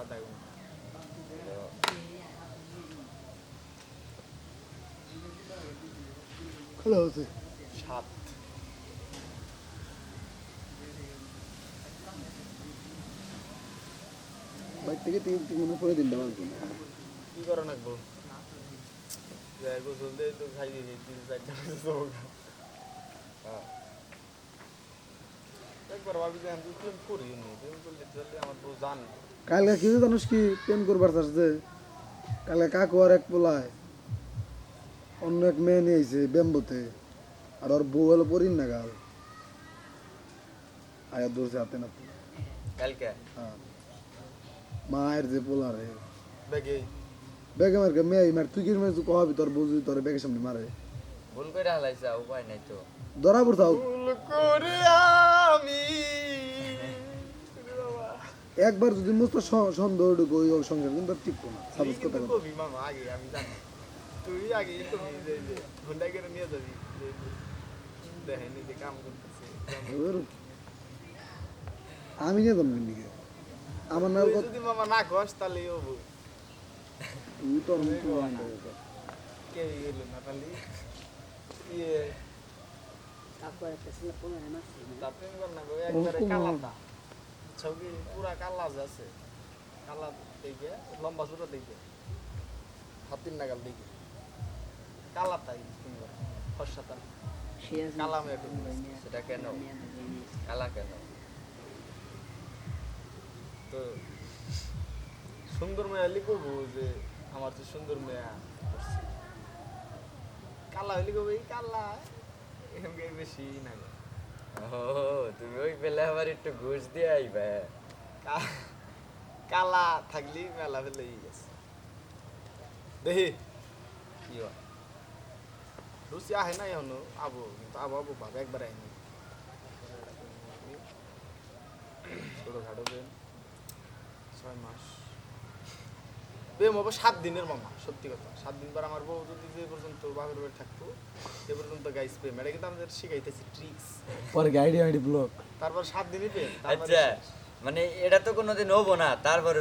আধা ঘণ্টা। খোলা হচ্ছে। সাত। বাইক থেকে তিন তিন মনে করে দিন দেওয়ার জন্য। কি করে যাই গোসল দিয়ে তো খাই দিয়েছি তিন চারটা হ্যাঁ একবার ভাবি যে আমি প্রেম করি নি প্রেম করলে চলে আমার বউ জান কালকে কি জানিস কি প্রেম করবার চাচ্ছে কালকে কাকু আর এক পোলায় অন্য এক মেয়ে নিয়ে আইছে বেম্বতে আর ওর বউ হলো পরিন না গাল আয়া দৌড়ছে হাতে না কালকে? হ্যাঁ। মায়ের যে পোলা রে। বেগে? বেগে মারকে মেয়ে মার তুই কি মেয়ে কহাবি? তোর বউ যদি তোর বেগের সামনে মারে। ভুল করে হালাইছে উপায় নাই তো। ধরা পড়তাও করে একবার যদি মস্ত সন্দেহ ঢুকো ওই ওর সংসার কিন্তু আর টিকবো না। সাপোজ কথা আমি তুই আগে করে নিয়ে যাবি যে দেখেন যে কাম করতেছে। আমি নিয়ে যাব দিকে আমার না যদি মামা না কস তাহলে ও তুই মুখ কে এলো না তাহলে? ইয়ে। তারপরে কর না গো একবারে পুরা কালা আছে। কালা লম্বা হাতির নাগাল সুন্দর ফর্সাটা কালা মেয়ে সেটা কেন? কালা কেন? তো সুন্দর মেয়ে করব যে আমার যে সুন্দর মেয়ে করছে। কালা হলে করব এই কালা এমনি বেশি না। ও তুমি ওই পেলে আবার একটু ঘুষ দিয়ে আইবে। কালা থাকলেই মেলা ফেলে গেছে। দেখি, কি হয়। রুচি আহে নাই এখনও, আবু, কিন্তু আবু আবু ভাব একবার আইনি প্রেম, ছয় মাস। প্রেম হব সাত দিনের মামা সত্যি কথা। সাত দিন পর আমার বউ যদি যে পর্যন্ত বাপের বাড়ি থাকতো সে পর্যন্ত গাইস প্রেম এটা কিন্তু আমাদের শিখাইতেছি ট্রিক্স পরে গাইডি আইডি ব্লক তারপর সাত দিনই প্রেম আচ্ছা মানে এটা তো কোনোদিন হব না তারপরে